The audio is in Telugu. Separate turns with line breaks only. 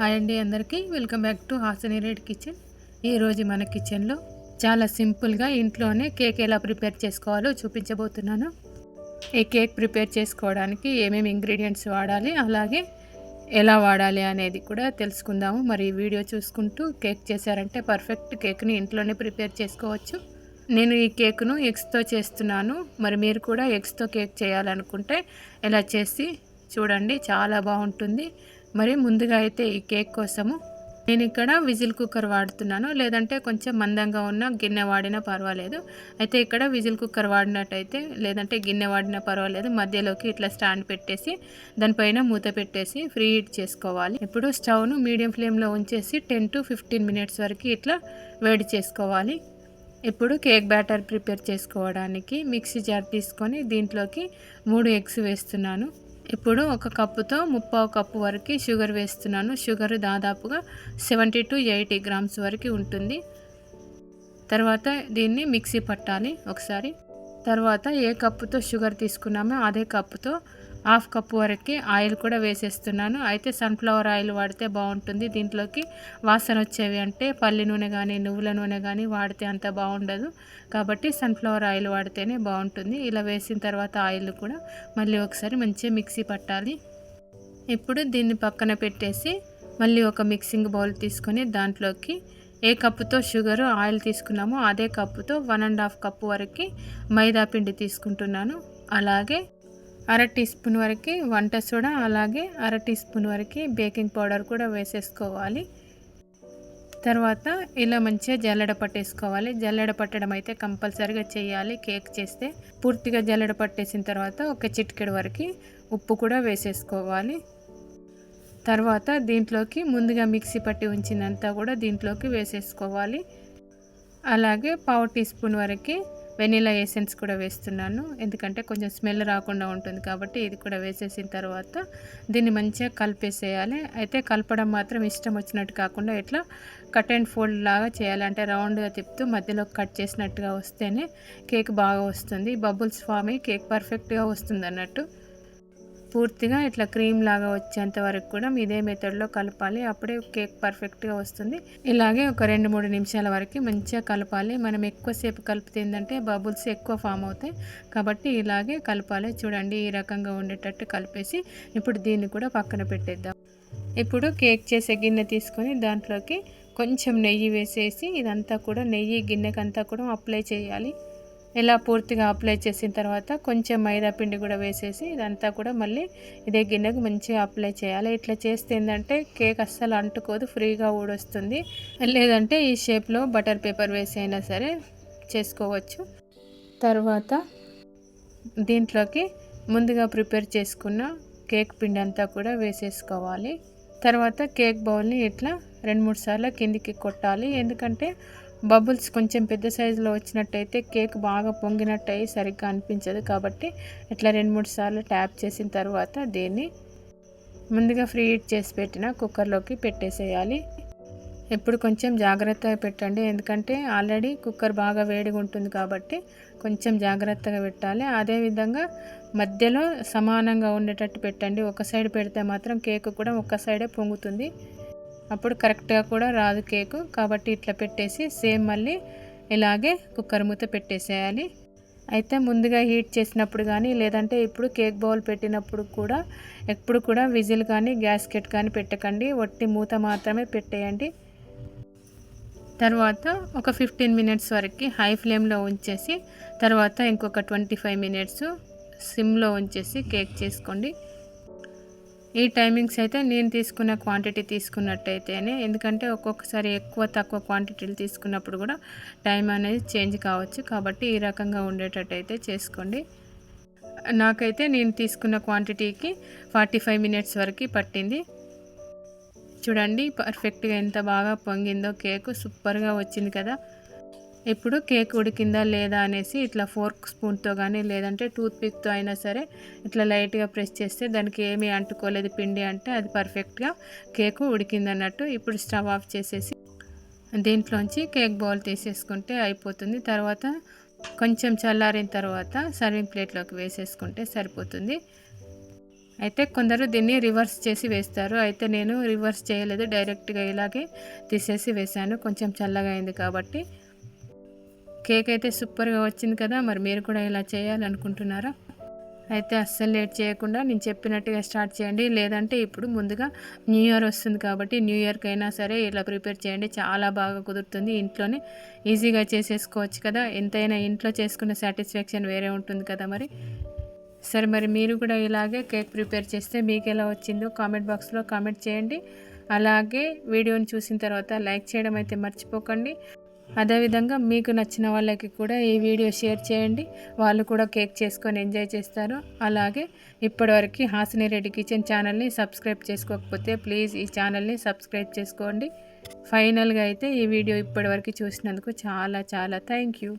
హాయ్ అండి అందరికీ. Welcome back to Hasini Reddy kitchen. ఈరోజు మన కిచెన్లో చాలా సింపుల్గా ఇంట్లోనే కేక్ ఎలా ప్రిపేర్ చేసుకోవాలో చూపించబోతున్నాను. ఈ కేక్ ప్రిపేర్ చేసుకోవడానికి ఏమేమి ఇంగ్రీడియంట్స్ వాడాలి అలాగే ఎలా వాడాలి అనేది కూడా తెలుసుకుందాము. మరి వీడియో చూసుకుంటూ కేక్ చేశారంటే పర్ఫెక్ట్ కేక్ని ఇంట్లోనే ప్రిపేర్ చేసుకోవచ్చు. నేను ఈ కేక్ను ఎగ్స్తో చేస్తున్నాను. మరి మీరు కూడా ఎగ్స్తో కేక్ చేయాలనుకుంటే ఇలా చేసి చూడండి చాలా బాగుంటుంది. మరి ముందుగా అయితే ఈ కేక్ కోసము నేను ఇక్కడ విజిల్ కుక్కర్ వాడుతున్నాను. లేదంటే కొంచెం మందంగా ఉన్న గిన్నె వాడినా పర్వాలేదు. అయితే ఇక్కడ విజిల్ కుక్కర్ వాడినట్టయితే లేదంటే గిన్నె వాడినా పర్వాలేదు. మధ్యలోకి ఇట్లా స్టాండ్ పెట్టేసి దానిపైన మూత పెట్టేసి ఫ్రీ హీట్ చేసుకోవాలి. ఇప్పుడు స్టవ్ను మీడియం ఫ్లేమ్లో ఉంచేసి టెన్ టు ఫిఫ్టీన్ మినిట్స్ వరకు ఇట్లా వేడి చేసుకోవాలి. ఇప్పుడు కేక్ బ్యాటర్ ప్రిపేర్ చేసుకోవడానికి మిక్సీ జార్ తీసుకొని దీంట్లోకి మూడు ఎగ్స్ వేస్తున్నాను. ఇప్పుడు ఒక కప్పుతో ముప్పావు కప్పు వరకు షుగర్ వేస్తున్నాను. షుగర్ దాదాపుగా సెవెంటీ టు ఎయిటీ గ్రామ్స్ వరకు ఉంటుంది. తర్వాత దీన్ని మిక్సీ పట్టాలి ఒకసారి. తర్వాత ఏ కప్పుతో షుగర్ తీసుకున్నామో అదే కప్పుతో హాఫ్ కప్ వరకు ఆయిల్ కూడా వేసేస్తున్నాను. అయితే సన్ఫ్లవర్ ఆయిల్ వాడితే బాగుంటుంది. దీంట్లోకి వాసన వచ్చేవి అంటే పల్లి నూనె కానీ నువ్వుల నూనె కానీ వాడితే అంత బాగుండదు. కాబట్టి సన్ఫ్లవర్ ఆయిల్ వాడితేనే బాగుంటుంది. ఇలా వేసిన తర్వాత ఆయిల్ కూడా మళ్ళీ ఒకసారి మంచిగా మిక్సీ పట్టాలి. ఇప్పుడు దీన్ని పక్కన పెట్టేసి మళ్ళీ ఒక మిక్సింగ్ బౌల్ తీసుకొని దాంట్లోకి ఏ కప్పుతో షుగర్ ఆయిల్ తీసుకున్నామో అదే కప్పుతో వన్ అండ్ హాఫ్ కప్పు వరకు మైదా పిండి తీసుకుంటున్నాను. అలాగే అర టీ స్పూన్ వరకు వంట సోడా అలాగే అర టీ స్పూన్ వరకు బేకింగ్ పౌడర్ కూడా వేసేసుకోవాలి. తర్వాత ఇలా మంచిగా జల్లెడ పట్టేసుకోవాలి. జల్లెడ పట్టడం అయితే కంపల్సరిగా చేయాలి. కేక్ చేస్తే పూర్తిగా జల్లెడ పట్టేసిన తర్వాత ఒక చిటికెడు వరకు ఉప్పు కూడా వేసేసుకోవాలి. తర్వాత దీంట్లోకి ముందుగా మిక్సీ పట్టి ఉంచిందంతా కూడా దీంట్లోకి వేసేసుకోవాలి. అలాగే పావు టీ స్పూన్ వరకు వెనీలా ఎసెన్స్ కూడా వేస్తున్నాను. ఎందుకంటే కొంచెం స్మెల్ రాకుండా ఉంటుంది కాబట్టి ఇది కూడా వేసేసిన తర్వాత దీన్ని మంచిగా కలిపేసేయాలి. అయితే కలపడం మాత్రం ఇష్టం వచ్చినట్టు కాకుండా ఇట్లా కట్ అండ్ ఫోల్డ్ లాగా చేయాలంటే రౌండ్గా తిప్పుతూ మధ్యలో కట్ చేసినట్టుగా వస్తేనే కేక్ బాగా వస్తుంది. బబుల్స్ ఫామ్ అయ్యి కేక్ పర్ఫెక్ట్గా వస్తుంది అన్నట్టు. పూర్తిగా ఇట్లా క్రీమ్ లాగా వచ్చేంత వరకు కూడా ఇదే మెథడ్లో కలపాలి. అప్పుడే కేక్ పర్ఫెక్ట్గా వస్తుంది. ఇలాగే ఒక రెండు మూడు నిమిషాల వరకు మంచిగా కలపాలి. మనం ఎక్కువసేపు కలిపితే ఏంటంటే బబుల్స్ ఎక్కువ ఫామ్ అవుతాయి. కాబట్టి ఇలాగే కలపాలి. చూడండి ఈ రకంగా ఉండేటట్టు కలిపేసి ఇప్పుడు దీన్ని కూడా పక్కన పెట్టేద్దాం. ఇప్పుడు కేక్ చేసే గిన్నె తీసుకొని దాంట్లోకి కొంచెం నెయ్యి వేసేసి ఇదంతా కూడా నెయ్యి గిన్నెకంతా కూడా అప్లై చేయాలి. ఇలా పూర్తిగా అప్లై చేసిన తర్వాత కొంచెం మైదా పిండి కూడా వేసేసి ఇదంతా కూడా మళ్ళీ ఇదే గిన్నెకు మంచిగా అప్లై చేయాలి. ఇట్లా చేస్తే ఏంటంటే కేక్ అస్సలు అంటుకోదు ఫ్రీగా ఊడొస్తుంది లేదంటే ఈ షేప్లో బటర్ పేపర్ వేసి అయినా సరే చేసుకోవచ్చు. తర్వాత దీంట్లోకి ముందుగా ప్రిపేర్ చేసుకున్న కేక్ పిండి అంతా కూడా వేసేసుకోవాలి. తర్వాత కేక్ బౌల్ని ఇట్లా రెండు మూడు సార్లు కిందికి కొట్టాలి. ఎందుకంటే బబుల్స్ కొంచెం పెద్ద సైజులో వచ్చినట్టయితే కేక్ బాగా పొంగినట్టు అయ్యి సరిగ్గా అనిపించదు కాబట్టి ఇట్లా రెండు మూడు సార్లు ట్యాప్ చేసిన తర్వాత దీన్ని ముందుగా ఫ్రీ హీట్ చేసి పెట్టిన కుక్కర్లోకి పెట్టేసేయాలి. ఎప్పుడు కొంచెం జాగ్రత్తగా పెట్టండి. ఎందుకంటే ఆల్రెడీ కుక్కర్ బాగా వేడిగా ఉంటుంది కాబట్టి కొంచెం జాగ్రత్తగా పెట్టాలి. అదేవిధంగా మధ్యలో సమానంగా ఉండేటట్టు పెట్టండి. ఒక సైడ్ పెడితే మాత్రం కేక్ కూడా ఒక సైడే పొంగుతుంది. అప్పుడు కరెక్ట్గా కూడా రాదు కేకు. కాబట్టి ఇట్లా పెట్టేసి సేమ్ మళ్ళీ ఇలాగే కుక్కర్ మూత పెట్టేసేయాలి. అయితే ముందుగా హీట్ చేసినప్పుడు కానీ లేదంటే ఇప్పుడు కేక్ బౌల్ పెట్టినప్పుడు కూడా ఎప్పుడు కూడా విజిల్ కానీ గ్యాస్కెట్ కానీ పెట్టకండి. వట్టి మూత మాత్రమే పెట్టేయండి. తర్వాత ఒక ఫిఫ్టీన్ మినిట్స్ వరకు హై ఫ్లేమ్లో ఉంచేసి తర్వాత ఇంకొక ట్వంటీ ఫైవ్ మినిట్స్ సిమ్లో ఉంచేసి కేక్ చేసుకోండి. ఈ టైమింగ్స్ అయితే నేను తీసుకున్న క్వాంటిటీ తీసుకున్నట్టయితేనే ఎందుకంటే ఒక్కొక్కసారి ఎక్కువ తక్కువ క్వాంటిటీలు తీసుకున్నప్పుడు కూడా టైం అనేది చేంజ్ కావచ్చు. కాబట్టి ఈ రకంగా ఉండేటట్టయితే చేసుకోండి. నాకైతే నేను తీసుకున్న క్వాంటిటీకి ఫార్టీ ఫైవ్ మినిట్స్ వరకు పట్టింది. చూడండి పర్ఫెక్ట్గా ఎంత బాగా పొంగిందో కేకు సూపర్గా వచ్చింది కదా. ఇప్పుడు కేక్ ఉడికిందా లేదా అనేసి ఇట్లా ఫోర్క్ స్పూన్తో కానీ లేదంటే టూత్ పిక్తో అయినా సరే ఇట్లా లైట్గా ప్రెస్ చేస్తే దానికి ఏమీ అంటుకోలేదు పిండి అంటే అది పర్ఫెక్ట్గా కేకు ఉడికిందన్నట్టు ఇప్పుడు స్టవ్ ఆఫ్ చేసేసి దీంట్లోంచి కేక్ బౌల్ తీసేసుకుంటే అయిపోతుంది. తర్వాత కొంచెం చల్లారిన తర్వాత సర్వింగ్ ప్లేట్లోకి వేసేసుకుంటే సరిపోతుంది. అయితే కొందరు దీన్ని రివర్స్ చేసి వేస్తారు. అయితే నేను రివర్స్ చేయలేదు. డైరెక్ట్గా ఇలాగే తీసేసి వేసాను కొంచెం చల్లగా అయింది కాబట్టి కేక్ అయితే సూపర్గా వచ్చింది కదా మరి మీరు కూడా ఇలా చేయాలనుకుంటున్నారా? అయితే అస్సలు లేట్ చేయకుండా నేను చెప్పినట్టుగా స్టార్ట్ చేయండి. లేదంటే ఇప్పుడు ముందుగా న్యూ ఇయర్ వస్తుంది కాబట్టి న్యూ ఇయర్కి అయినా సరే ఇలా ప్రిపేర్ చేయండి. చాలా బాగా కుదురుతుంది. ఇంట్లోనే ఈజీగా చేసేసుకోవచ్చు కదా. ఎంతైనా ఇంట్లో చేసుకున్న సాటిస్ఫాక్షన్ వేరే ఉంటుంది కదా మరి. సరే మరి మీరు కూడా ఇలాగే కేక్ ప్రిపేర్ చేస్తే మీకు ఎలా వచ్చిందో కామెంట్ బాక్స్లో కామెంట్ చేయండి. అలాగే వీడియోని చూసిన తర్వాత లైక్ చేయడం అయితే మర్చిపోకండి. అదేవిధంగా మీకు నచ్చిన వాళ్ళకి కూడా ఈ వీడియో షేర్ చేయండి. వాళ్ళు కూడా కేక్ చేసుకొని ఎంజాయ్ చేస్తారు. అలాగే ఇప్పటివరకు హాసిని రెడ్డి కిచెన్ ఛానల్ని సబ్స్క్రైబ్ చేసుకోకపోతే ప్లీజ్ ఈ ఛానల్ని సబ్స్క్రైబ్ చేసుకోండి. ఫైనల్గా అయితే ఈ వీడియో ఇప్పటివరకు చూసినందుకు చాలా చాలా థ్యాంక్ యూ.